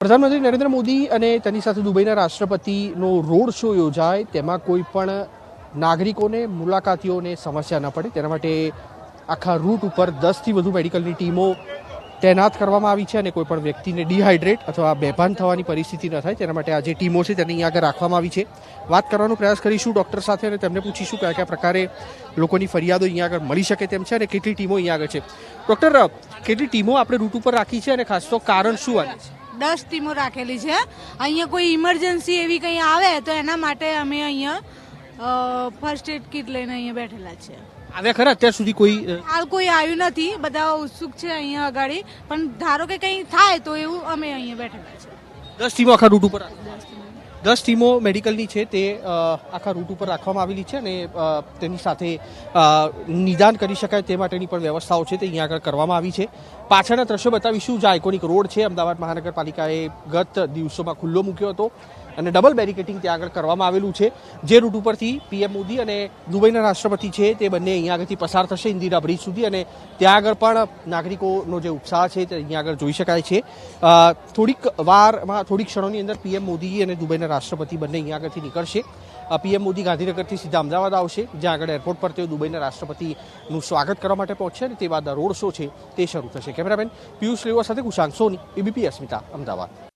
પ્રધાનમંત્રી નરેન્દ્ર મોદી અને તેની સાથે દુબઈના રાષ્ટ્રપતિનો રોડ શો યોજાય. તેમાં કોઈ પણ નાગરિકોને, મુલાકાતીઓને સમસ્યા ન પડે. તેના માટે આખા રૂટ ઉપર દસથી વધુ મેડિકલની ટીમો તૈનાત કરવામાં આવી છે અને કોઈ પણ વ્યક્તિને ડિહાઇડ્રેટ અથવા બેભાન થવાની પરિસ્થિતિ ન થાય. તેના માટે આ જે ટીમો છે તેને અહીંયા આગળ રાખવામાં આવી છે. વાત કરવાનો પ્રયાસ કરીશું ડૉક્ટર સાથે અને તેમને પૂછીશું કયા કયા પ્રકારે લોકોની ફરિયાદો અહીંયા આગળ મળી શકે તેમ છે અને કેટલી ટીમો અહીંયા આગળ છે. ડૉક્ટર, કેટલી ટીમો આપણે રૂટ ઉપર રાખી છે અને ખાસ તો કારણ શું આની છે? દસ ટીમો રાખેલી છે. અહીંયા કોઈ ઇમરજન્સી એવી કંઈ આવે તો એના માટે અમે અહીંયા ફર્સ્ટ એડ કિટ લઈને અહીંયા બેઠેલા છે. આવ્યા ખરા? અત્યાર સુધી કોઈ હાલ કોઈ આવ્યું નથી. બધા ઉત્સુક છે અહીંયા અગાડી. પણ ધારો કે કંઈ થાય તો એવું અમે અહીંયા બેઠેલા છે. દસ ટીમો આખા રૂટ ઉપર રાખી. દસ ટીમો મેડિકલની છે તે આખા રૂટ ઉપર રાખવામાં આવેલી છે અને તેની સાથે નિદાન કરી શકાય તે માટેની પણ વ્યવસ્થાઓ છે તે અહીંયા આગળ કરવામાં આવી છે. પાછળના દ્રશ્યો બતાવીશું. જે આઇકોનિક રોડ છે, અમદાવાદ મહાનગરપાલિકાએ ગત દિવસોમાં ખુલ્લો મૂક્યો હતો. અને ડબલ બેરિકેટિંગ ત્યાં આગળ કરવામાં આવેલું છે. જે રૂટ ઉપરથી પીએમ મોદી અને દુબઈના રાષ્ટ્રપતિ છે, તે બંને અહીંયા આગળથી પસાર થશે ઇન્દિરા બ્રિજ સુધી અને ત્યાં આગળ પણ નાગરિકોનો જે ઉત્સાહ છે, તે અહીંયા આગળ જોઈ શકાય છે. થોડીક વારમાં, થોડીક ક્ષણોની અંદર પીએમ મોદી અને દુબઈના રાષ્ટ્રપતિ બંને અહીંયા આગળથી નીકળશે. પીએમ મોદી ગાંધીનગરથી સીધા અમદાવાદ આવશે, જ્યાં આગળ એરપોર્ટ પર તેઓ દુબઈના રાષ્ટ્રપતિનું સ્વાગત કરવા માટે પહોંચશે અને તે બાદ રોડ શો છે, તે શરૂ થશે. કેમેરામેન પિયુષ લેવા સાથે કુશાંક સોની એબીપી અસ્મિતા, અમદાવાદ.